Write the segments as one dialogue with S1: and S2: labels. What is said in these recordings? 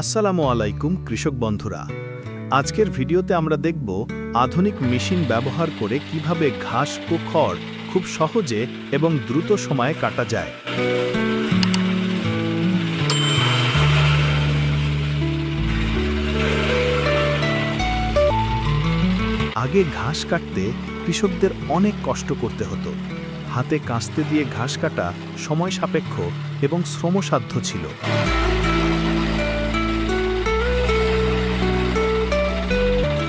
S1: আসসালামু আলাইকুম, কৃষক বন্ধুরা। আজকের ভিডিওতে আমরা দেখব আধুনিক মেশিন ব্যবহার করে কীভাবে ঘাস ও খড় খুব সহজে এবং দ্রুত সময়ে কাটা যায়। আগে ঘাস কাটতে কৃষকদের অনেক কষ্ট করতে হতো। হাতে কাস্তে দিয়ে ঘাস কাটা সময় সাপেক্ষ এবং শ্রমসাধ্য ছিল।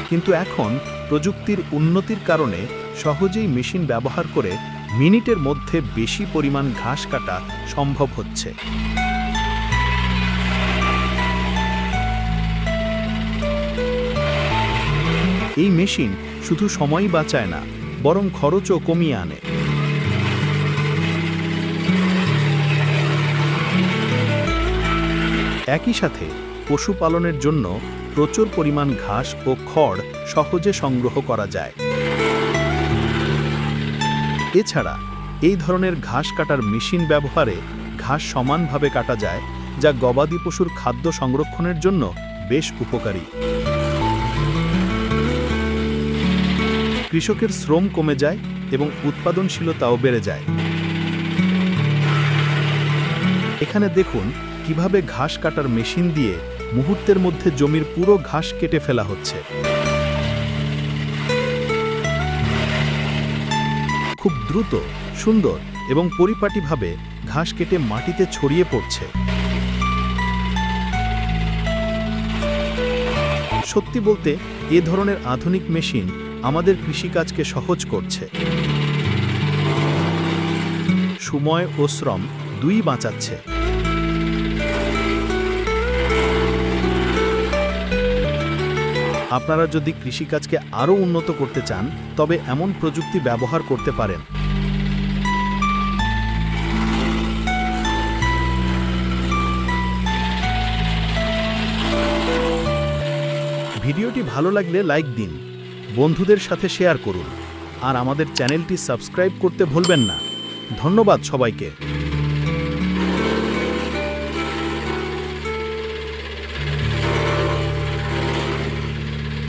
S1: কিন্তু এখন প্রযুক্তির উন্নতির কারণে সহজেই মেশিন ব্যবহার করে মিনিটের মধ্যে বেশি পরিমাণ ঘাস কাটা সম্ভব হচ্ছে। এই মেশিন শুধু সময় বাঁচায় না, বরং খরচও কমিয়ে আনে। একই সাথে পশুপালনের জন্য প্রচুর পরিমাণ ঘাস ও খড় সহজে সংগ্রহ করা যায়। এছাড়া, এই ধরনের ঘাস কাটার মেশিন ব্যবহারে ঘাস সমানভাবে কাটা যায়, যা গবাদি পশুর খাদ্য সংরক্ষণের জন্য বেশ উপকারী। কৃষকের শ্রম কমে যায় এবং উৎপাদনশীলতাও বেড়ে যায়। এখানে দেখুন কীভাবে ঘাস কাটার মেশিন দিয়ে মুহূর্তের মধ্যে জমির পুরো ঘাস কেটে ফেলা হচ্ছে। খুব দ্রুত, সুন্দর এবং পরিপাটিভাবে ঘাস কেটে মাটিতে ছড়িয়ে পড়ছে। সত্যি বলতে, এ ধরনের আধুনিক মেশিন আমাদের কৃষিকাজকে সহজ করছে। সময় ও শ্রম দুই বাঁচাচ্ছে। আপনারা যদি কৃষিকাজকে আরও উন্নত করতে চান, তবে এমন প্রযুক্তি ব্যবহার করতে পারেন। ভিডিওটি ভালো লাগলে লাইক দিন, বন্ধুদের সাথে শেয়ার করুন, আর আমাদের চ্যানেলটি সাবস্ক্রাইব করতে ভুলবেন না। ধন্যবাদ সবাইকে।